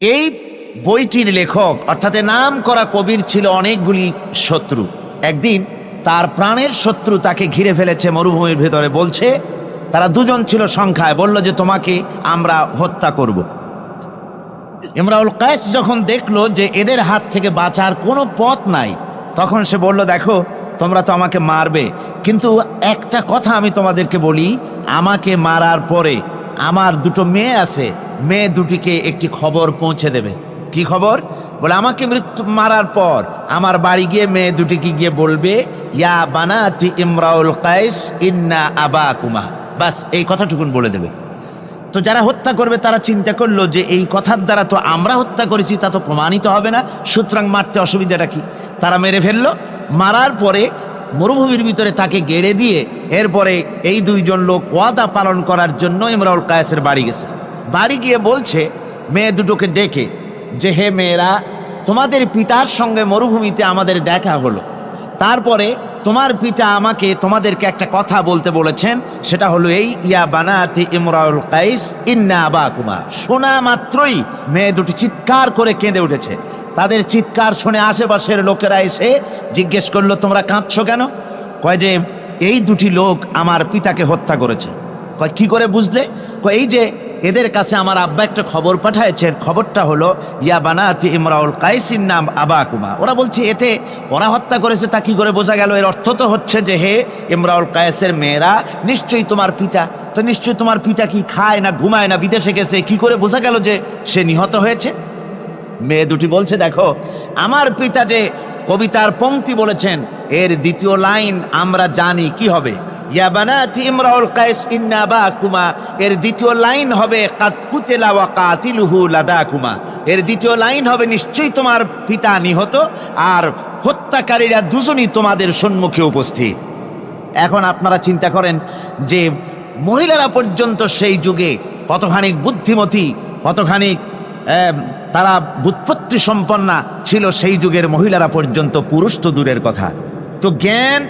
এই বইটির লেখক, অর্থাৎ নাম করা কবির ছিল অনেকগুলি শত্রু। একদিন তার প্রাণের শত্রু তাকে ঘিরে ফেলেছে, মরুভূমির ভেতরে বলছে, তারা দুজন ছিল সংখ্যায়, বলল যে তোমাকে আমরা হত্যা করব। ইমরাউল কায়েস যখন দেখল যে এদের হাত থেকে বাঁচার কোনো পথ নাই, তখন সে বলল, দেখো, তোমরা তো আমাকে মারবে, কিন্তু একটা কথা আমি তোমাদেরকে বলি, আমাকে মারার পরে আমার দুটো মেয়ে আছে। মেয়ে দুটিকে একটি খবর পৌঁছে দেবে। কি খবর? বলে, আমাকে মৃত্যু মারার পর আমার বাড়ি গিয়ে মেয়ে দুটিকে গিয়ে বলবে, ইয়া বানাতি ইমরাউল কায়েস ইন্না আবা কুমা বাস, এই কথাটুকুন বলে দেবে। তো যারা হত্যা করবে, তারা চিন্তা করল যে এই কথার দ্বারা তো আমরা হত্যা করেছি, তা তো প্রমাণিত হবে না। সুতরাং মারতে অসুবিধাটা কি? তারা মেরে ফেলল। মারার পরে মরুভূমির ভিতরে তাকে গেড়ে দিয়ে এরপরে এই দুইজন লোক ওয়াদা পালন করার জন্য ইমরাউল কায়েসের বাড়ি গেছে। বাড়ি গিয়ে বলছে, মেয়ে দুটোকে ডেকে। যে, হে মেয়েরা, তোমাদের পিতার সঙ্গে মরুভূমিতে আমাদের দেখা হলো। তারপরে তোমার পিতা আমাকে তোমাদেরকে একটা কথা বলতে বলেছেন, সেটা হলো এই, ইয়া বানাতি ইমরাউল কাইস, ইন্না আবাকুমা। শোনা মাত্রই মেয়ে দুটি চিৎকার করে কেঁদে উঠেছে। তাদের চিৎকার শুনে আশেপাশের লোকেরা এসে জিজ্ঞেস করল, তোমরা কাঁদছ কেন? কয় যে, এই দুটি লোক আমার পিতাকে হত্যা করেছে। কয়, কি করে বুঝলে? কয়, এই যে এদের কাছে আমার আব্বা একটা খবর পাঠাইছেন খবরটা হলো, ইয়া বানাতি ইমরাউল কাইসিন নাম আবাকুমা। ওরা বলছে, এতে ওরা হত্যা করেছে, তা কি করে বোঝা গেল? এর অর্থ তো হচ্ছে যে, হে ইমরাউল কায়েসের মেয়েরা, নিশ্চয়ই তোমার পিতা। তো নিশ্চয়ই তোমার পিতা কি খায় না ঘুমায় না বিদেশে গেছে? কি করে বোঝা গেল যে সে নিহত হয়েছে? মেয়ে দুটি বলছে, দেখো, আমার পিতা যে কবিতার পংক্তি বলেছেন, এর দ্বিতীয় লাইন, আমরা জানি কি হবে। ইয়া বানাতি ইমরাউল কায়েস ইন্না বাকুমা। এর দ্বিতীয় লাইন হবে, কাদ কুতিলা ওয়া কাতিলুহু এর দ্বিতীয় লাইন হবে, নিশ্চয়ই তোমার পিতা নিহত আর হত্যাকারীরা দুজনই তোমাদের সম্মুখে উপস্থিত। এখন আপনারা চিন্তা করেন যে মহিলারা পর্যন্ত সেই যুগে কতখানি বুদ্ধিমতী কতখানি তারা বুৎপত্তি সম্পন্না ছিল সেই যুগের মহিলারা পর্যন্ত পুরুষ তো দূরের কথা। তো জ্ঞান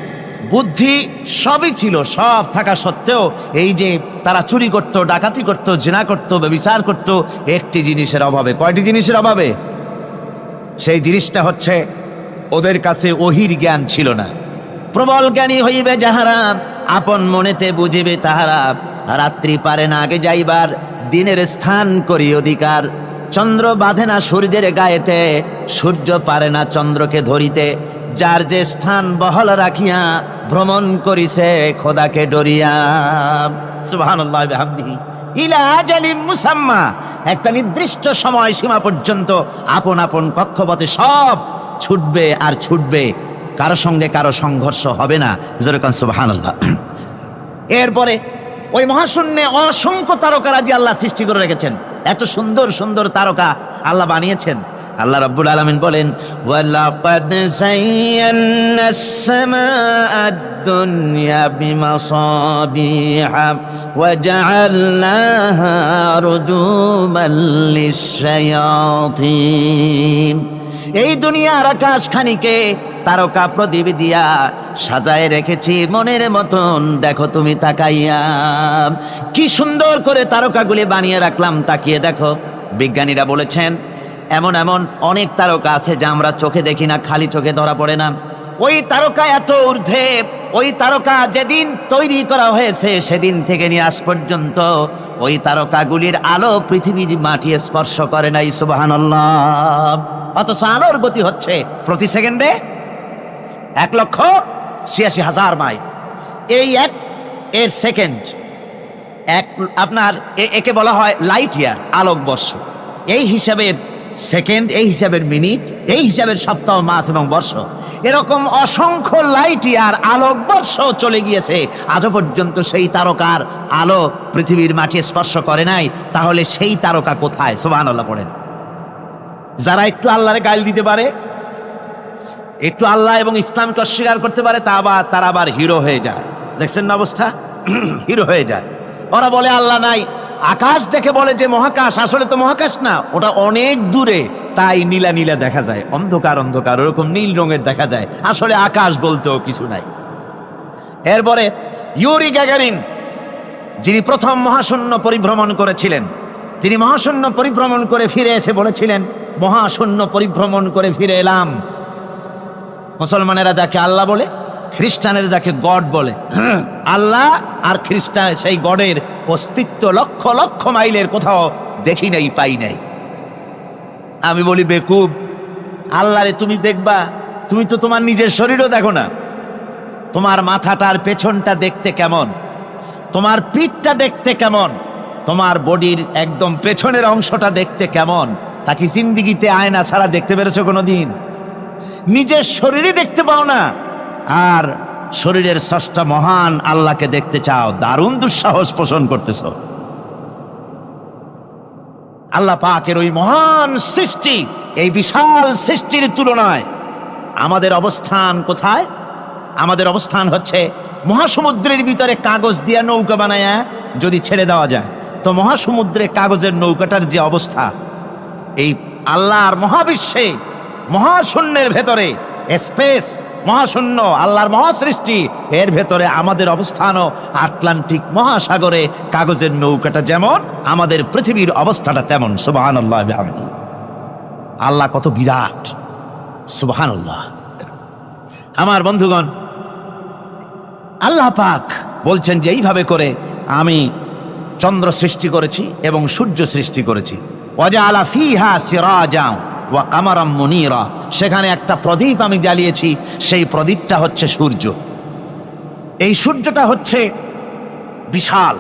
বুদ্ধি সবই ছিল, সব থাকা সত্ত্বেও এই যে তারা চুরি করত, ডাকাতি করত, জেনা করত, ব্যবিচার করত, একটি জিনিসের অভাবে। কয়টি জিনিসের অভাবে? সেই জিনিসটা হচ্ছে ওদের কাছে ওহির জ্ঞান ছিল না। প্রবল জ্ঞানী হইবে যাহারা, আপন মনেতে বুঝিবে তাহারা, রাত্রি পারে না, আগে যাইবার দিনের স্থান করি অধিকার। চন্দ্র বাঁধে না সূর্যের গায়েতে, সূর্য পারে না চন্দ্রকে ধরিতে। যার যে স্থান বহল রাখিয়া ভ্রমণ করিছে খোদাকে ডরিয়া। সুবহানাল্লাহ মুসাম্মা। একটা নির্দিষ্ট সময় সীমা পর্যন্ত আপন আপন কক্ষপথে সব ছুটবে আর ছুটবে। কারও সঙ্গে কারও সংঘর্ষ হবে না। যেরকম সুবহানাল্লাহ। এরপরে ওই মহাশূন্যে অসংখ্য তারকারাজি আল্লাহ সৃষ্টি করে রেখেছেন। এত সুন্দর সুন্দর তারকা আল্লাহ বানিয়েছেন। আল্লাহ রাব্বুল আলামিন বলেন rujuman এই দুনিয়ার আকাশ খানিকে তারকা প্রদীপ দিয়া সাজায় রেখেছি, মনের মতন দেখো তুমি তাকাইয়া। কি সুন্দর করে তারকাগুলি বানিয়ে রাখলাম, তাকিয়ে দেখো। বিজ্ঞানীরা বলেছেন এমন এমন অনেক তারকা আছে যা আমরা চোখে দেখি না, খালি চোখে ধরা পড়ে না। ওই তারকা এত ঊর্ধ্বে, ওই তারকা যেদিন তৈরি করা হয়েছে সেদিন থেকে নিয়ে আজ পর্যন্ত ওই তারকাগুলির আলো পৃথিবীর মাটি স্পর্শ করে নাই, সুবহানাল্লাহ। অথচ আলোর গতি হচ্ছে প্রতি সেকেন্ডে এক লক্ষ ছিয়াশি হাজার মাইল। এই এক এর সেকেন্ড, এক আপনার একে বলা হয় লাইট ইয়ার আলোক বর্ষ এই হিসাবের সেকেন্ড, এই হিসাবের মিনিট, এই হিসাবের সপ্তাহ, মাস এবং বর্ষ। এরকম অসংখ্য লাইট আর আলোক বর্ষ চলে গিয়েছে। আজও পর্যন্ত সেই তারকার আলো পৃথিবীর মাটি স্পর্শ করে নাই। তাহলে সেই তারকা কোথায়? সোবান আল্লাহ পড়েন। যারা একটু আল্লাহরে গাইল দিতে পারে, একটু আল্লাহ এবং ইসলামকে অস্বীকার করতে পারে, তা আবার, তারা আবার হিরো হয়ে যায়। দেখছেন না অবস্থা? হিরো হয়ে যায়। ওরা বলে, আল্লাহ নাই। আকাশ দেখে বলে যে মহাকাশ, আসলে তো মহাকাশ না, ওটা অনেক দূরে, তাই নীলা নীলা দেখা যায়, অন্ধকার অন্ধকার, ওরকম নীল রঙের দেখা যায়, আসলে আকাশ বলতেও কিছু নাই। এরপরে, ইউরি গ্যাগারিন, যিনি প্রথম মহাশূন্য পরিভ্রমণ করেছিলেন, তিনি মহাশূন্য পরিভ্রমণ করে ফিরে এসে বলেছিলেন, মহাশূন্য পরিভ্রমণ করে ফিরে এলাম। মুসলমানেরা যাকে আল্লাহ বলে খ্রিস্টানেরা যাকে গড বলে। আল্লাহ আর খ্রিস্টান সেই গডের অস্তিত্ব লক্ষ লক্ষ মাইলের কোথাও দেখি নাই, পাই নাই। আমি বলি, বেকুব আল্লাহরে তুমি দেখবা, তুমি তো তোমার নিজের শরীরও দেখো না। তোমার মাথাটার পেছনটা দেখতে কেমন? তোমার পিঠটা দেখতে কেমন? তোমার বডির একদম পেছনের অংশটা দেখতে কেমন? তা কি জিন্দিগিতে আয়না ছাড়া দেখতে পেরেছ কোনোদিন? নিজের শরীরই দেখতে পাও না। আর শরীরের স্রষ্টা মহান আল্লাহকে দেখতে চাও। দারুণ দুঃসাহস পোষণ করতেছ। আল্লাহ পাকের ওই মহান সৃষ্টি, এই বিশাল সৃষ্টির তুলনায় আমাদের অবস্থান কোথায়? আমাদের অবস্থান হচ্ছে মহাসমুদ্রের ভিতরে কাগজ দিয়া নৌকা বানায় যদি ছেড়ে দেওয়া যায়। তো মহাসমুদ্রে কাগজের নৌকাটার যে অবস্থা, এই আল্লাহর মহাবিশ্বে মহাশূন্যের ভেতরে স্পেস মহাশূন্য, আল্লাহর মহাসৃষ্টি। এর ভেতরে আমাদের অবস্থানও আটলান্টিক মহাসাগরে। কাগজের নৌকাটা যেমন, আমাদের পৃথিবীর অবস্থাটা তেমন। সুবাহান আল্লাহ আল্লাহ কত বিরাট। সুবাহান আমার বন্ধুগণ, আল্লাহ পাক বলছেন যে এইভাবে করে আমি চন্দ্র সৃষ্টি করেছি এবং সূর্য সৃষ্টি করেছি। অজা আলা ফিহা সিরাজা ওয়া কামারাম মুনিরা, সেখানে একটা প্রদীপ আমি জ্বালিয়েছি, সেই প্রদীপটা হচ্ছে সূর্য। এই সূর্যটা হচ্ছে বিশাল,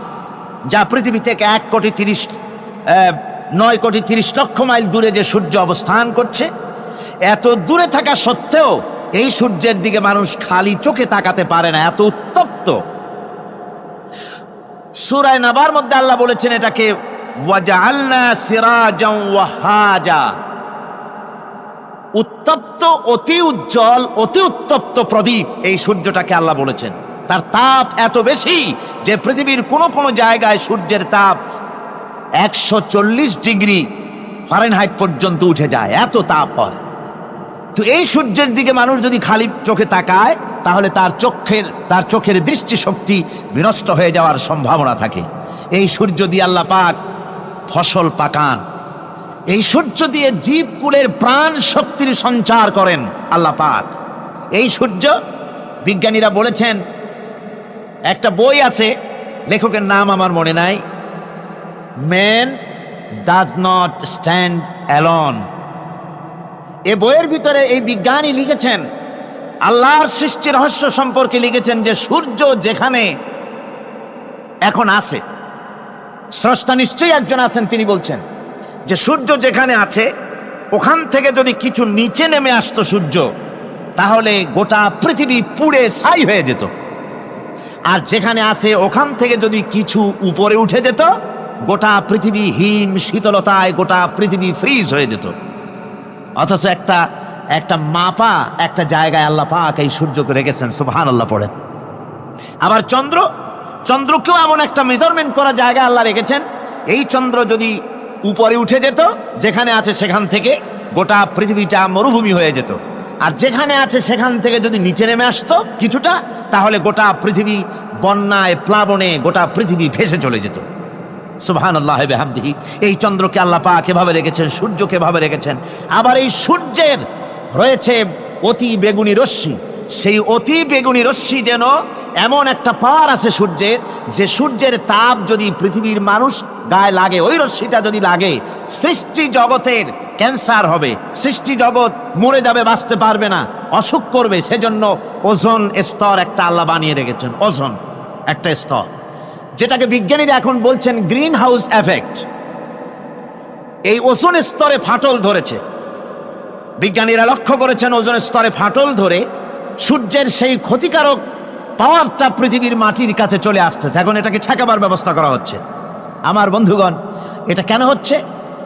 যা পৃথিবী থেকে এক কোটি তিরিশ নয় কোটি তিরিশ লক্ষ মাইল দূরে যে সূর্য অবস্থান করছে, এত দূরে থাকা সত্ত্বেও এই সূর্যের দিকে মানুষ খালি চোখে তাকাতে পারে না, এত উত্তপ্ত। সুরায় নাবার মধ্যে আল্লাহ বলেছেন এটাকে ওয়াজআলনা সিরাজাও ওয়াহাজা। উত্তপ্ত, অতি উজ্জ্বল, অতি উত্তপ্ত প্রদীপ এই সূর্যটাকে আল্লাহ বলেছেন। তার তাপ এত বেশি যে পৃথিবীর কোনো কোনো জায়গায় সূর্যের তাপ একশো চল্লিশ ডিগ্রি ফারেনহাইট পর্যন্ত উঠে যায়, এত তাপ হয়। তো এই সূর্যের দিকে মানুষ যদি খালি চোখে তাকায়, তাহলে তার চোখের তার চোখের দৃষ্টিশক্তি বিনষ্ট হয়ে যাওয়ার সম্ভাবনা থাকে। এই সূর্য দিয়ে আল্লাহ পাক ফসল পাকান এই সূর্য দিয়ে জীবকুলের প্রাণ শক্তির সঞ্চার করেন আল্লাহ পাক। এই সূর্য, বিজ্ঞানীরা বলেছেন, একটা বই আছে, লেখকের নাম আমার মনে নাই। Man does not stand alone. এ বইয়ের ভিতরে এই বিজ্ঞানী লিখেছেন, আল্লাহর সৃষ্টি রহস্য সম্পর্কে লিখেছেন যে সূর্য যেখানে এখন আছে, স্রষ্টা নিশ্চয়ই একজন আছেন, তিনি বলছেন। যে সূর্য যেখানে আছে, ওখান থেকে যদি কিছু নিচে নেমে আসতো সূর্য, তাহলে গোটা পৃথিবী পুড়ে ছাই হয়ে যেত। আর যেখানে আছে, ওখান থেকে যদি কিছু উপরে উঠে যেত, গোটা পৃথিবী হিম শীতলতায়, গোটা পৃথিবী ফ্রিজ হয়ে যেত। অথচ একটা একটা মাপা, একটা জায়গায় আল্লাহ পাক এই সূর্যকে রেখেছেন সুবহান আল্লাহ পড়েন। আবার চন্দ্র, চন্দ্রকেও এমন একটা মেজারমেন্ট করা জায়গায় আল্লাহ রেখেছেন, এই চন্দ্র যদি উপরে উঠে যেত, যেখানে আছে সেখান থেকে গোটা পৃথিবীটা মরুভূমি হয়ে যেত। আর যেখানে আছে সেখান থেকে যদি নিচে নেমে আসতো কিছুটা, তাহলে গোটা পৃথিবী বন্যায়, প্লাবনে গোটা পৃথিবী ভেসে চলে যেত। সুবহান আল্লাহ এই চন্দ্রকে আল্লাহ পাক এভাবে রেখেছেন, সূর্যকে এভাবে রেখেছেন। আবার এই সূর্যের রয়েছে অতি বেগুনি রশ্মি। সেই অতি বেগুনি রশ্মি যেন এমন একটা পাওয়ার আছে সূর্যের, যে সূর্যের তাপ যদি পৃথিবীর মানুষ গায়ে লাগে, ওই রশ্মিটা যদি লাগে, সৃষ্টি জগতের ক্যান্সার হবে। সৃষ্টি জগৎ মরে যাবে, বাঁচতে পারবে না, অসুখ করবে। সেজন্য ওজন স্তর একটা আল্লাহ বানিয়ে রেখেছেন, ওজন একটা স্তর। যেটাকে বিজ্ঞানীরা এখন বলছেন গ্রিন হাউস এফেক্ট। এই ওজন স্তরে ফাটল ধরেছে। বিজ্ঞানীরা লক্ষ্য করেছেন, ওজন স্তরে ফাটল ধরে সূর্যের সেই ক্ষতিকারক পাওয়ারটা পৃথিবীর মাটির কাছে চলে আসতেছে। এখন এটাকে ঠেকাবার ব্যবস্থা করা হচ্ছে। আমার বন্ধুগণ, এটা কেন হচ্ছে?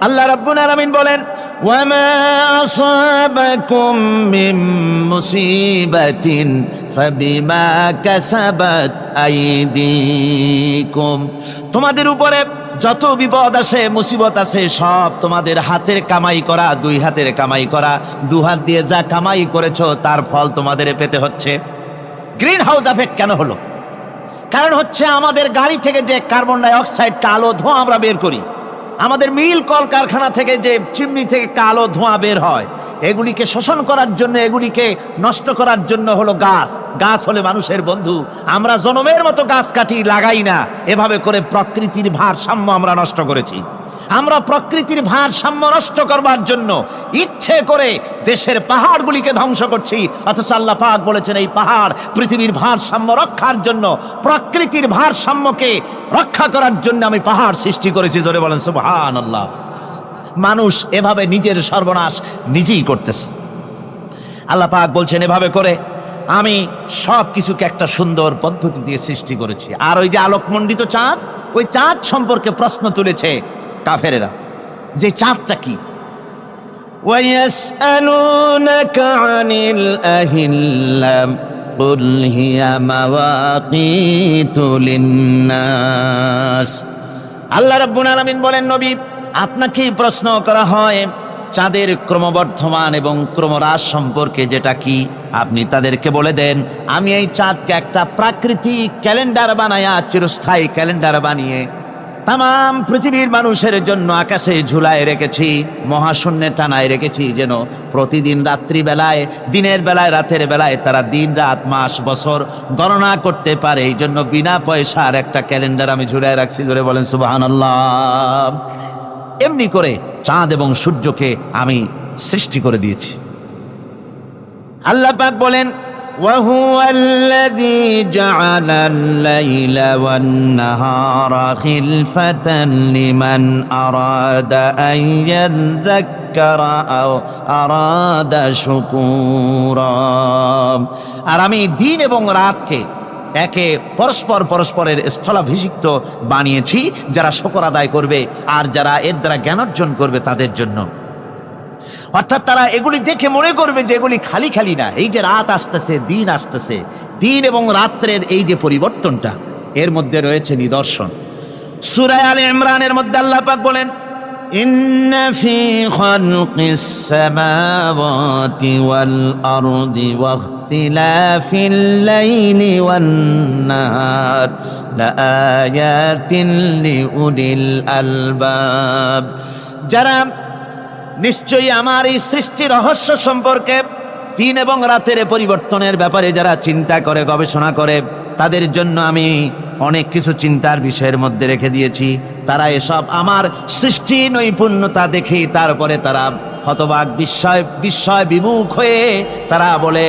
আল্লাহ রাব্বুল আলামিন বলেন তোমাদের উপরে যত বিপদ আসে, মুসিবত আসে, সব তোমাদের হাতের কামাই করা, দুই হাতের কামাই করা দু হাত দিয়ে যা কামাই করেছ, তার ফল তোমাদের পেতে হচ্ছে। গ্রিন হাউস এফেক্ট কেন হলো? কারণ হচ্ছে আমাদের গাড়ি থেকে যে কার্বন ডাই অক্সাইড কালো ধোঁয়া আমরা বের করি, আমাদের মিল কলকারখানা থেকে যে চিমনি থেকে কালো ধোঁয়া বের হয়, এগুলিকে শোষণ করার জন্য, এগুলিকে নষ্ট করার জন্য হলো গাছ। গাছ হলে মানুষের বন্ধু। আমরা জনমের মতো গাছ কাটি লাগাই না। এভাবে করে প্রকৃতির ভারসাম্য আমরা নষ্ট করেছি। আমরা প্রকৃতির ভারসাম্য নষ্ট করবার জন্য ইচ্ছে করে দেশের পাহাড়গুলিকে ধ্বংস করছি। অথচ আল্লাহ পাক বলেছেন, এই পাহাড় পৃথিবীর ভারসাম্য রক্ষার জন্য, প্রকৃতির ভারসাম্যকে রক্ষা করার জন্য আমি পাহাড় সৃষ্টি করেছি। জোরে বলেন সুবহান আল্লাহ মানুষ এভাবে নিজের সর্বনাশ নিজেই করতেছে। আল্লাহ পাক বলছেন, এভাবে করে আমি সব কিছুকে একটা সুন্দর পদ্ধতি দিয়ে সৃষ্টি করেছি। আর ওই যে আলোকমণ্ডিত চাঁদ, ওই চাঁদ সম্পর্কে প্রশ্ন তুলেছে কাফেরেরা যে চাঁদটা কি ويسألونك عن الأهلة قل هي مواقيت للناس আল্লাহ রাব্বুল আলামিন বলেন নবী আপনাকেই প্রশ্ন করা হয় চাঁদের ক্রমবর্ধমান এবং ক্রমহ্রাস সম্পর্কে যেটা কি আপনি তাদেরকে বলে দেন আমি এই চাঁদকে একটা প্রাকৃতিক ক্যালেন্ডার বানায়া চিরস্থায়ী ক্যালেন্ডার বানিয়ে তাম পৃথিবীর মানুষের জন্য আকাশে ঝুলায় রেখেছি মহাশূন্যে টানায় রেখেছি যেন প্রতিদিন রাত্রি বেলায় দিনের বেলায়, রাতের বেলায় তারা দিন, রাত, মাস, বছর গণনা করতে পারে। এই জন্য বিনা পয়সার একটা ক্যালেন্ডার আমি ঝুলায় রাখছি, জোরে বলেন সুবাহান এমনি করে চাঁদ এবং সূর্যকে আমি সৃষ্টি করে দিয়েছি। আল্লাহ বলেন وهو الذي جعل الليل والنهار خلفة لمن أراد أن يذكر أو أراد شكورا আর আমি দিন এবং রাতকে একে পরস্পর পরস্পরের স্থলাভিষিক্ত বানিয়েছি যারা শকর আদায় করবে আর যারা এর দ্বারা জ্ঞান অর্জন করবে তাদের জন্য অর্থাৎ তারা এগুলি দেখে মনে করবে যে এগুলি খালি খালি না এই যে রাত আসতেছে দিন আসতেছে দিন এবং রাত্রের এই যে পরিবর্তনটা এর মধ্যে রয়েছে নিদর্শন সুরায় আলে ইমরানের মধ্যে আল্লাহ পাক বলেন إن في خلق السماوات والأرض واختلاف الليل والنهار لآيات لأولي الألباب যারা নিশ্চয়ই আমার এই সৃষ্টি রহস্য সম্পর্কে দিন এবং রাতের পরিবর্তনের ব্যাপারে যারা চিন্তা করে, গবেষণা করে, তাদের জন্য আমি অনেক কিছু চিন্তার বিষয়ের মধ্যে রেখে দিয়েছি। তারা এসব আমার সৃষ্টি নৈপুণ্যতা দেখে তারপরে তারা হতবাক, বিস্ময় বিস্ময় বিমুখ হয়ে তারা বলে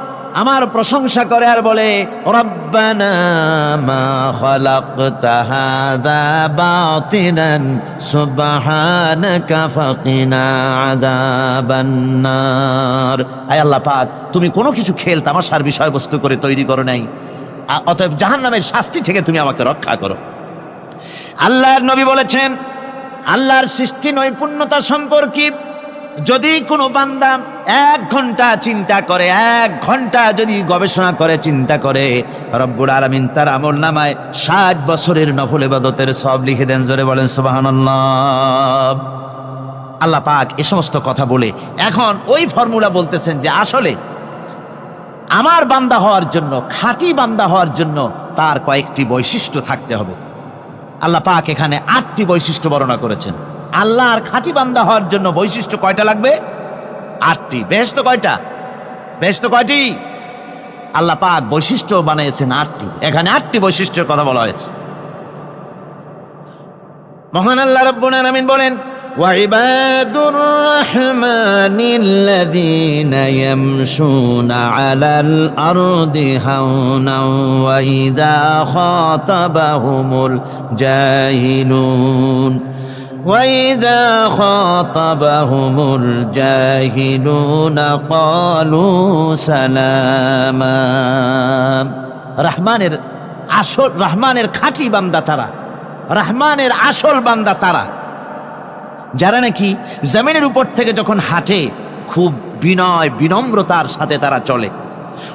আমার প্রশংসা করে আর বলে আল্লাহ পাক, তুমি কোনো কিছু খেল, তামাশার বিষয়বস্তু করে তৈরি করো নাই। অতএব জাহান্নামের শাস্তি থেকে তুমি আমাকে রক্ষা করো। আল্লাহর নবী বলেছেন, আল্লাহর সৃষ্টি নৈপুণ্যতা সম্পর্কে যদি কোনো বান্দা এক ঘণ্টা চিন্তা করে, এক ঘণ্টা যদি গবেষণা করে, চিন্তা করে রব্বুর আলমিন তার আমল নামায় ষাট বছরের নফল এবাদতের সব লিখে দেন, জোরে বলেন সুবাহান আল্লাহ পাক এ সমস্ত কথা বলে, এখন ওই ফর্মুলা বলতেছেন যে আসলে আমার বান্দা হওয়ার জন্য, খাঁটি বান্দা হওয়ার জন্য তার কয়েকটি বৈশিষ্ট্য থাকতে হবে। আল্লাহ পাক এখানে আটটি বৈশিষ্ট্য বর্ণনা করেছেন। আল্লাহর খাঁটি বান্দা হওয়ার জন্য বৈশিষ্ট্য কয়টা লাগবে? আটটি বেশ তো কয়টা বেশ তো কয়টি আল্লাহ পাক বৈশিষ্ট্য বানিয়েছেন আটটি এখানে আটটি বৈশিষ্ট্যের কথা বলা হয়েছে মহান আল্লাহ রব্বুল আলামিন বলেন وعباد الرحمن الذين يمشون على الأرض هونا وإذا خاطبهم الجاهلون وإذا خاطبهم الجاهلون قالوا سلاما রহমানের আসল রহমানের খাঁটি বান্দা তারা রহমানের আসল বান্দা তারা যারা নাকি জমিনের উপর থেকে যখন হাঁটে খুব বিনয় বিনম্রতার সাথে তারা চলে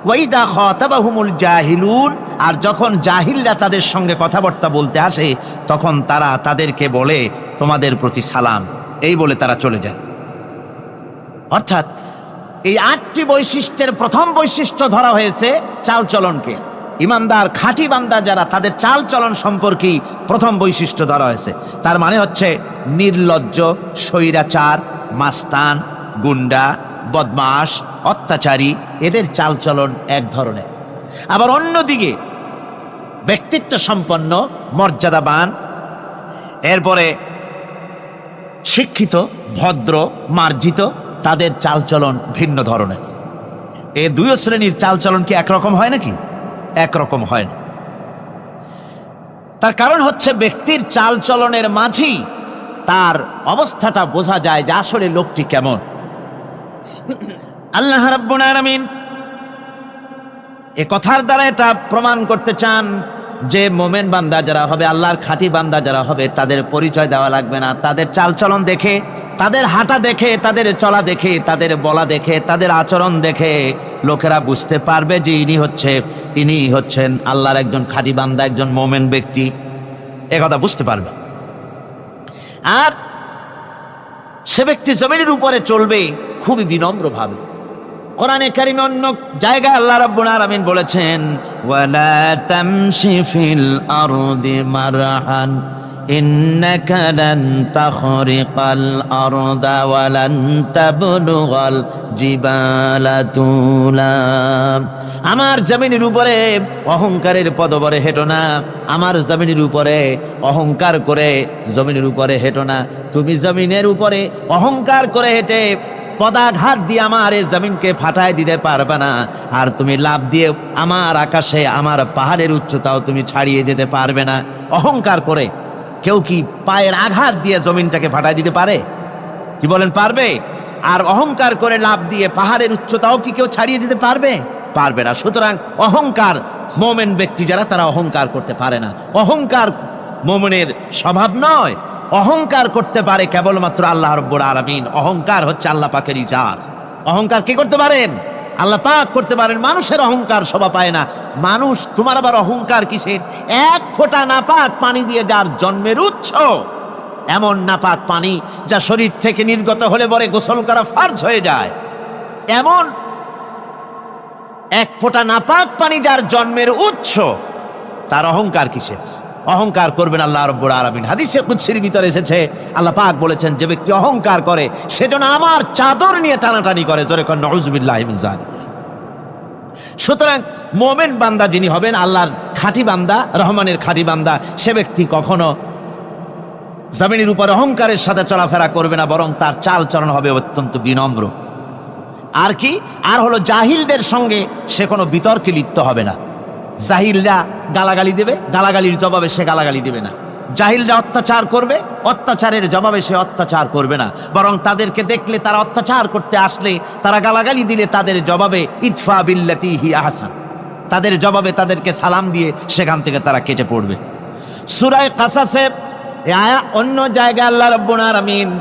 ওয়াইদা খতাবাহুমুল জাহিলুন, আর যখন জাহিলরা তাদের সঙ্গে কথাবার্তা বলতে আসে, তখন তারা তাদেরকে বলে, তোমাদের প্রতি সালাম। এই বলে তারা চলে যায়। অর্থাৎ, এই আটটি বৈশিষ্ট্যের প্রথম বৈশিষ্ট্য ধরা হয়েছে চালচলনকে। ইমানদার, খাঁটি বান্দা যারা, তাদের চালচলন সম্পর্কে প্রথম বৈশিষ্ট্য ধরা হয়েছে। তার মানে হচ্ছে, নির্লজ্জ, স্বৈরাচার, মাস্তান, গুন্ডা বদমাস অত্যাচারী এদের চালচলন এক ধরনের। আবার অন্যদিকে, ব্যক্তিত্ব সম্পন্ন, মর্যাদাবান, এরপরে শিক্ষিত, ভদ্র, মার্জিত, তাদের চালচলন ভিন্ন ধরনের। এ দুই শ্রেণির চালচলন কি একরকম হয় নাকি? একরকম হয় না। তার কারণ হচ্ছে ব্যক্তির চালচলনের মাঝেই তার অবস্থাটা বোঝা যায় যে আসলে লোকটি কেমন। আল্লাহ রাব্বুল এ কথার দ্বারা এটা প্রমাণ করতে চান যে মোমেন বান্দা যারা হবে, আল্লাহর খাঁটি বান্দা যারা হবে, তাদের পরিচয় দেওয়া লাগবে না। তাদের চালচলন দেখে, তাদের হাঁটা দেখে, তাদের চলা দেখে, তাদের বলা দেখে, তাদের আচরণ দেখে লোকেরা বুঝতে পারবে যে ইনি হচ্ছে, ইনি হচ্ছেন আল্লাহর একজন খাঁটি বান্দা, একজন মোমেন ব্যক্তি। এ কথা বুঝতে পারবে। আর সে ব্যক্তি জমিনের উপরে চলবে খুবই বিনম্রভাবে। কোরআনে কারিমে অন্য জায়গায় আল্লাহ রাব্বুল আলামিন বলেছেন, ওয়ালা তামশি ফিল আরদি মারহান, ইন্নাকা লান তাখরিকাল আরদা ওয়া লান তাবলুগাল জিবালা তুলা। আমার জমিনের উপরে অহংকারের পদবরে হেঁটো না, আমার জমিনের উপরে অহংকার করে জমিনের উপরে হেঁটো না। তুমি জমিনের উপরে অহংকার করে হেঁটে পদাঘাত দিয়ে আমার এই জমিনকে ফাটায় দিতে পারবে না। আর তুমি লাভ দিয়ে আমার আকাশে, আমার পাহাড়ের উচ্চতাও তুমি ছাড়িয়ে যেতে পারবে না। অহংকার করে কেউ কি পায়ের আঘাত দিয়ে জমিনটাকে ফাটায় দিতে পারে? কি বলেন, পারবে? আর অহংকার করে লাভ দিয়ে পাহাড়ের উচ্চতাও কি কেউ ছাড়িয়ে যেতে পারবে? পারবে না। সুতরাং অহংকার মোমেন ব্যক্তি যারা, তারা অহংকার করতে পারে না। অহংকার মোমেনের স্বভাব নয়। অহংকার করতে পারে কেবলমাত্র আল্লাহ রব্বুর আলমিন। অহংকার হচ্ছে আল্লাহ পাকের ইজার অহংকার কি করতে পারেন? আল্লাহ পাক করতে পারেন। মানুষের অহংকার শোভা পায় না। মানুষ, তোমার আবার অহংকার কিসের? এক ফোঁটা নাপাক পানি দিয়ে যার জন্মের উৎস, এমন নাপাক পানি যা শরীর থেকে নির্গত হলে পরে গোসল করা ফার্জ হয়ে যায়। এমন এক ফোঁটা নাপাক পানি যার জন্মের উৎস, তার অহংকার কিসের? অহংকার করবেন আল্লাহ রব্বুল আলমিন। হাদিসে কুৎসির ভিতরে এসেছে, আল্লাহ পাক বলেছেন, যে ব্যক্তি অহংকার করে সেজন্য আমার চাদর নিয়ে টানাটানি করে। জোরে কর নজবিল্লাহ সুতরাং মোমেন বান্দা যিনি হবেন, আল্লাহর খাঁটি বান্দা, রহমানের খাঁটি বান্দা, সে ব্যক্তি কখনো জমিনের উপর অহংকারের সাথে চলাফেরা করবে না, বরং তার চাল চলন হবে অত্যন্ত বিনম্র। আর কি? আর হলো জাহিলদের সঙ্গে সে কোনো বিতর্কে লিপ্ত হবে না। জাহিলরা গালাগালি দেবে, গালাগালির জবাবে সে গালাগালি দেবে না। জাহিলরা অত্যাচার করবে, অত্যাচারের জবাবে সে অত্যাচার করবে না। বরং তাদেরকে দেখলে তারা অত্যাচার করতে আসলে, তারা গালাগালি দিলে তাদের জবাবে ইতফা বিল্লাতি হি আহসান। তাদের জবাবে তাদেরকে সালাম দিয়ে সেখান থেকে তারা কেটে পড়বে। সুরায় কাসাসেব অন্য জায়গায় আল্লাহ রব্বুল আলামিন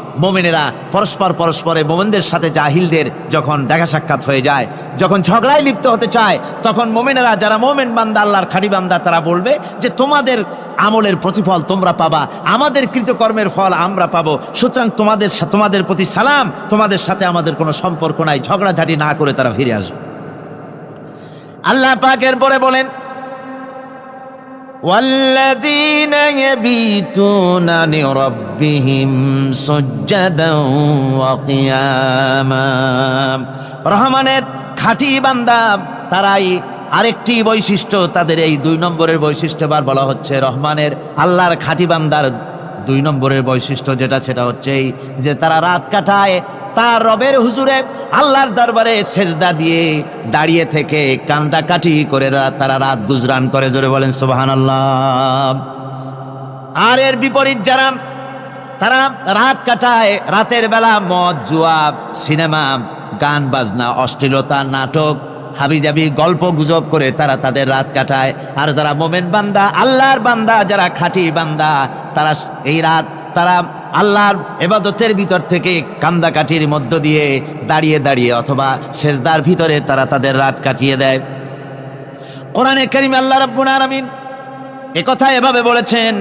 মোমেনেরা পরস্পর পরস্পরে মোমেনদের সাথে জাহিলদের যখন দেখা সাক্ষাৎ হয়ে যায়, যখন ঝগড়ায় লিপ্ত হতে চায়, তখন মোমেনেরা যারা মোমেন বান্দা, আল্লাহর খাড়ি বান্দা, তারা বলবে যে, তোমাদের আমলের প্রতিফল তোমরা পাবা, আমাদের কৃতকর্মের ফল আমরা পাবো, সুতরাং তোমাদের তোমাদের প্রতি সালাম, তোমাদের সাথে আমাদের কোনো সম্পর্ক নাই, ঝগড়াঝাটি না করে তারা ফিরে আসবে। আল্লাহ পাকের পরে বলেন والذين يبيتون لربهم سجدا وقياما রহমানের খাঁটি বান্দা তারাই আরেকটি বৈশিষ্ট্য তাদের এই দুই নম্বরের বৈশিষ্ট্য বার বলা হচ্ছে রহমানের আল্লাহর খাঁটি বান্দার দুই নম্বরের বৈশিষ্ট্য যেটা সেটা হচ্ছে এই যে তারা রাত কাটায় তার রবের হুজুরে আল্লাহর দরবারে সেজদা দিয়ে দাঁড়িয়ে থেকে কান্দাকাটি করে তারা রাত গুজরান করে, জোরে বলেন সোহান আল্লাহ আর এর বিপরীত যারা, তারা রাত কাটায়, রাতের বেলা মদ জুয়া সিনেমা, গান বাজনা, অশ্লীলতা, নাটক, হাবিজাবি, গল্প গুজব করে তারা তাদের রাত কাটায়। আর যারা মোমেন বান্দা, আল্লাহর বান্দা, যারা খাঁটি বান্দা, তারা এই রাত তারা আল্লাহর এবাদতের ভিতর থেকে কান্দাকাঠির মধ্য দিয়ে দাঁড়িয়ে দাঁড়িয়ে অথবা সেজদার ভিতরে তারা তাদের রাত কাটিয়ে দেয় কোরআনে করিম আল্লাহ রাব্বুল আলামিন এ কথা এভাবে বলেছেন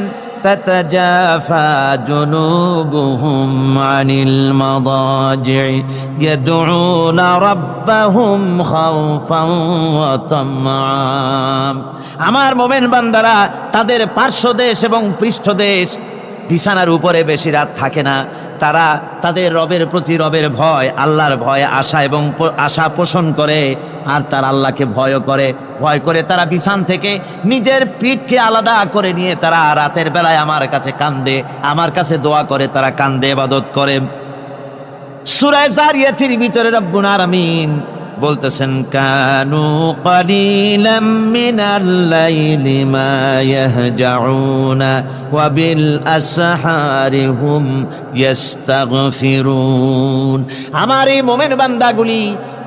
تتجافى جنوبهم عن المضاجع يدعون ربهم خوفا وطمعا আমার মোমেন বান্দারা তাদের পার্শ্বদেশ এবং পৃষ্ঠদেশ বিছানার উপরে বেশি রাত থাকে না। তারা তাদের রবের প্রতি রবের ভয়, আল্লাহর ভয়, আশা এবং আশা পোষণ করে আর তার আল্লাহকে ভয় করে। ভয় করে তারা বিছান থেকে নিজের পিঠকে আলাদা করে নিয়ে তারা রাতের বেলায় আমার কাছে কান্দে, আমার কাছে দোয়া করে, তারা কান্দে এবাদত করে। সুরায় জারিয়াতির ভিতরে রব্বুল আলামিন বলতেছেন, কানু কলিলাম মিনাল লাইলি মা ইয়াহজাউনা ওয়া বিল আসহারি হুম ইস্তাগফিরুন আমার এই মোমেন বান্দাগুলি,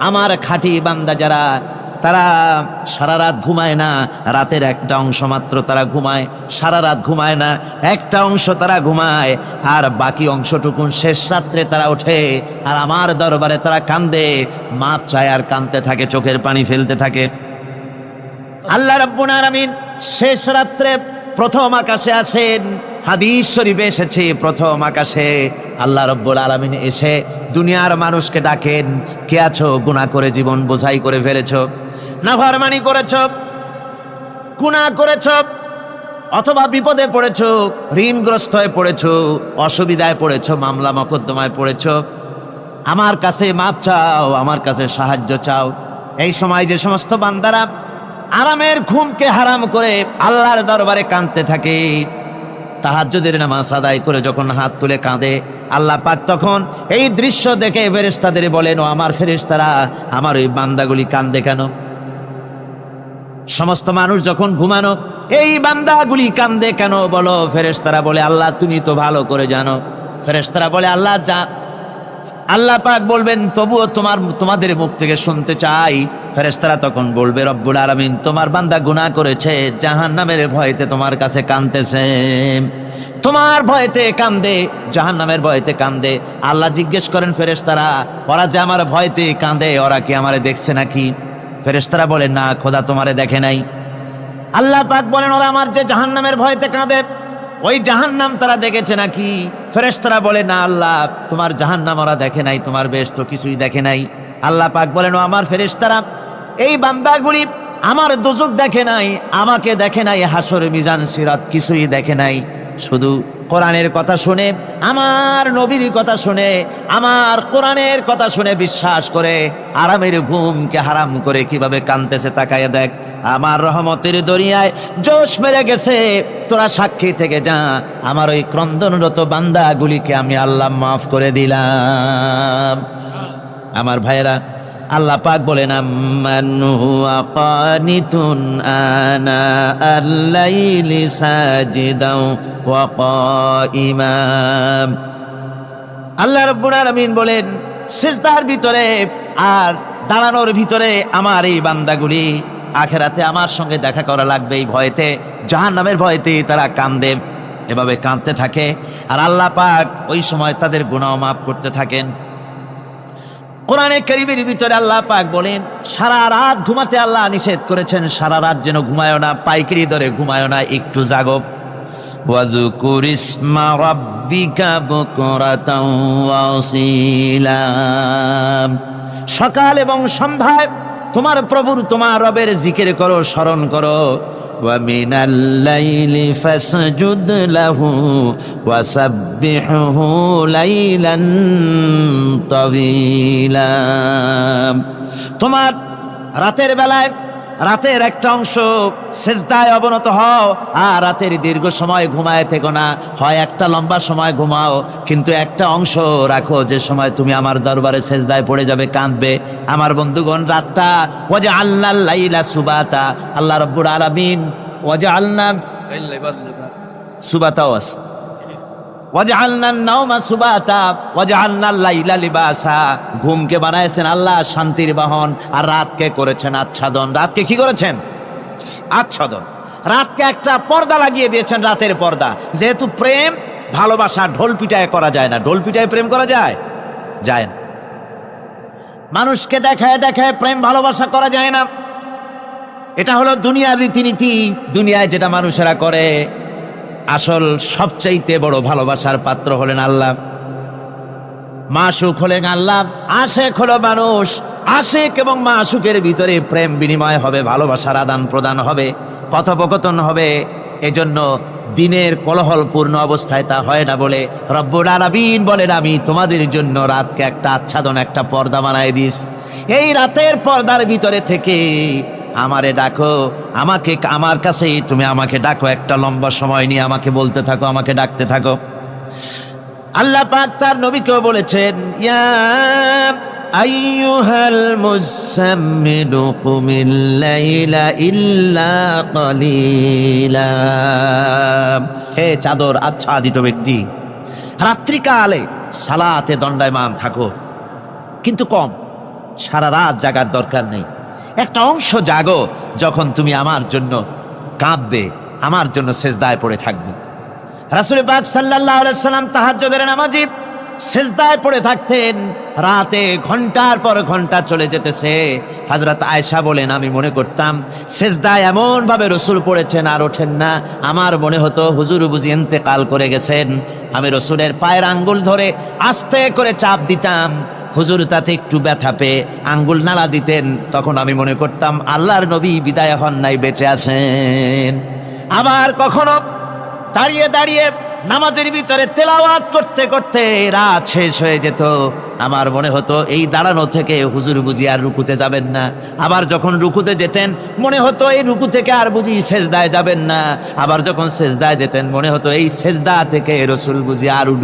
আমার খাঁটি বান্দা যারা তারা সারা রাত ঘুমায় না, রাতের একটা অংশ মাত্র তারা ঘুমায়, সারা রাত ঘুমায় না, একটা অংশ তারা ঘুমায়, আর বাকি অংশটুকুন শেষ রাত্রে তারা ওঠে, আর আমার দরবারে তারা কান্দে, মাপ চায় আর কান্দতে থাকে, চোখের পানি ফেলতে থাকে। আল্লাহ রাব্বুল আলামিন শেষ রাত্রে প্রথম আকাশে আছেন হাদিস শরীফে এসেছে প্রথম আকাশে। আল্লাহ রব্বুল আলামিন এসে দুনিয়ার মানুষকে ডাকেন, কে আছো? গুনাহ করে জীবন বোঝাই করে ফেলেছো। নাফরমানি করেছ গুনাহ করেছ, অথবা বিপদে পড়েছ ঋণগ্রস্ত হয়ে পড়েছো, অসুবিধায় পড়েছ, মামলা মকদ্দমায় পড়েছো, আমার কাছে মাপ চাও, আমার কাছে সাহায্য চাও। এই সময় যে সমস্ত বান্দারা আরামের ঘুমকে হারাম করে আল্লাহর দরবারে কাঁদতে থাকে, তাহাজ্জুদের নামাজ আদায় করে যখন হাত তুলে কাঁদে, আল্লাহ পাক তখন এই দৃশ্য দেখে ফেরেশতাদের বলেন, ও আমার ফেরেশতারা, আমার ওই বান্দাগুলি কান্দে কেন? সমস্ত মানুষ যখন ঘুমানো, এই বান্দাগুলি কান্দে কেন? বলো, ফেরেশতারা বলে, আল্লাহ তুমি তো ভালো করে জানো। ফেরেশতারা বলে, আল্লাহ যা, আল্লাহ পাক বলবেন, তবুও তোমার, তোমাদের মুখ থেকে শুনতে চাই। ফেরেশতারা তখন বলবে, রব্বুল আলামিন, তোমার বান্দা গুনাহ করেছে, জাহান্নামের ভয়তে তোমার কাছে কাঁদতেছে। তোমার ভয়তে কান্দে, জাহান্নামের ভয়তে কান্দে। আল্লাহ জিজ্ঞেস করেন ফেরেশতারা, ওরা যে আমার ভয়তে কান্দে ওরা কি আমারে দেখছে নাকি? ফেরেশতারা বলে, না, খোদা তোমারে দেখে নাই। আল্লাহ পাক বলেন, ওরা আমার যে জাহান্নামের ভয়তে কাঁদে, ওই জাহান্নাম তারা দেখেছে নাকি? ফেরেস্তারা বলে, না, আল্লাহ, তোমার জাহান্নাম ওরা দেখে নাই, তোমার বেশ তো কিছুই দেখে নাই। আল্লাহ পাক বলেন, ও আমার ফেরেশতারা, এই বান্দাগুলি আমার দোজক দেখে নাই, আমাকে দেখে নাই হাসর মিজান সিরাত কিছুই দেখে নাই, শুধু কোরআনের কথা শুনে, আমার নবীর কথা শুনে, আমার কোরআনের কথা শুনে বিশ্বাস করে আরামের ঘুমকে হারাম করে কীভাবে কানতেছে তাকায় দেখ। আমার রহমতের দরিয়ায় জোশ মেরে গেছে। তোরা সাক্ষী থেকে যা। আমার ওই ক্রন্দনরত বান্দাগুলিকে আমি আল্লাহ মাফ করে দিলাম। আমার ভাইয়েরা আল্লাহ পাক বলেন আল্লাইলি আল্লাহ রাব্বুল আলামিন বলেন, সিজদার ভিতরে আর দাঁড়ানোর ভিতরে আমার এই বান্দাগুলি আখেরাতে আমার সঙ্গে দেখা করা লাগবে এই ভয়েতে, জাহান্নামের ভয়েতে তারা কান্দে, এভাবে কাঁদতে থাকে। আর আল্লাহ পাক ওই সময় তাদের গুনাহ মাফ করতে থাকেন। কোরআনে করিবের ভিতরে আল্লাহ পাক বলেন, সারা রাত ঘুমাতে আল্লাহ নিষেধ করেছেন, সারা রাত যেন ঘুমায় না, পাইকারি দরে ঘুমায় না, একটু জাগব সকাল এবং সন্ধ্যায় তোমার প্রভুর তোমার রবের জিকের করো, স্মরণ করো। ومن الليل فاسجد له وسبحه ليلا طويلا তোমার রাতের বেলায় রাতের একটা অংশ সেজদায় অবনত হও আর রাতের দীর্ঘ সময় ঘুমায় থেকো না। হয় একটা লম্বা সময় ঘুমাও কিন্তু একটা অংশ রাখো যে সময় তুমি আমার দরবারে সেজদায় পড়ে যাবে কাঁদবে। আমার বন্ধুগণ রাতটা ও যে আল্লাহ লাইলা সুবাতা। আল্লাহ রব্বুর আলামিন যে আল্লাহ সুবাতাও আছে। ঘুমকে বানাইছেন আল্লাহ, শান্তির বাহন। আর রাতকে করেছেন আচ্ছাদন। রাতকে কি করেছেন? আচ্ছাদন। রাতকে একটা পর্দা লাগিয়ে দিয়েছেন রাতের পর্দা। যেহেতু প্রেম, ভালোবাসা ঢোল পিটায় করা যায় না। ঢোল পিটায় প্রেম করা যায়? যায় না। মানুষকে দেখায় দেখায় প্রেম, ভালোবাসা করা যায় না। এটা হলো দুনিয়ার রীতিনীতি। দুনিয়ায় যেটা মানুষেরা করে আসল সবচাইতে বড় ভালোবাসার পাত্র হলেন আল্লাহ। মাসুক হলেন আল্লাহ, আশেক হলো মানুষ। আশেক এবং মাসুকের ভিতরে প্রেম বিনিময় হবে, ভালোবাসার আদান প্রদান হবে, কথোপকথন হবে। এজন্য দিনের কলহলপূর্ণ অবস্থায় তা হয় না বলে রব্বুল বলেন, আমি তোমাদের জন্য রাতকে একটা আচ্ছাদন, একটা পর্দা বানায় দিস। এই রাতের পর্দার ভিতরে থেকে আমারে ডাকো, আমাকে আমার কাছেই তুমি আমাকে ডাকো, একটা লম্বা সময় নিয়ে আমাকে বলতে থাকো, আমাকে ডাকতে থাকো। আল্লাহ পাক তার নবীকেও বলেছেন, ইয়া আইয়ুহাল মুসাম্মিলু কুমিল লাইলা ইল্লা হে চাদর আচ্ছাদিত ব্যক্তি, রাত্রিকালে সালাতে দণ্ডায়মান থাকো। কিন্তু কম, সারা রাত জাগার দরকার নেই। একটা অংশ জাগো যখন তুমি আমার জন্য কাঁদবে, আমার জন্য সেজদায় পড়ে থাকবে। রাসুল পাক আলাইহি সাল্লাম তাহাজ্জুদের নামাজি সেজদায় পড়ে থাকতেন, রাতে ঘণ্টার পর ঘণ্টা চলে যেতেছে। হযরত আয়েশা বলেন, আমি মনে করতাম সেজদায় এমন ভাবে রসুল পড়েছেন আর ওঠেন না। আমার মনে হতো হুজুর বুঝি ইন্তেকাল করে গেছেন। আমি রসুলের পায়ের আঙ্গুল ধরে আস্তে করে চাপ দিতাম। হুজুর তাতে একটু ব্যথা পেয়ে আঙ্গুল নাড়া দিতেন। তখন আমি মনে করতাম, আল্লাহর নবী বিদায় হন নাই, বেঁচে আছেন। আবার কখনো দাঁড়িয়ে দাঁড়িয়ে নামাজের ভিতরে তেলাওয়াত করতে করতে রাত শেষ হয়ে যেত। আমার মনে হতো, এই দাঁড়ানো থেকে হুজুর বুঝি আর রুকুতে যাবেন না। আবার যখন রুকুতে যেতেন, মনে হতো, এই রুকু থেকে আর বুঝি সেজদায় যাবেন না। আবার যখন সেজদায় যেতেন, মনে হতো, এই সেজদা থেকে রসুল বুঝি আর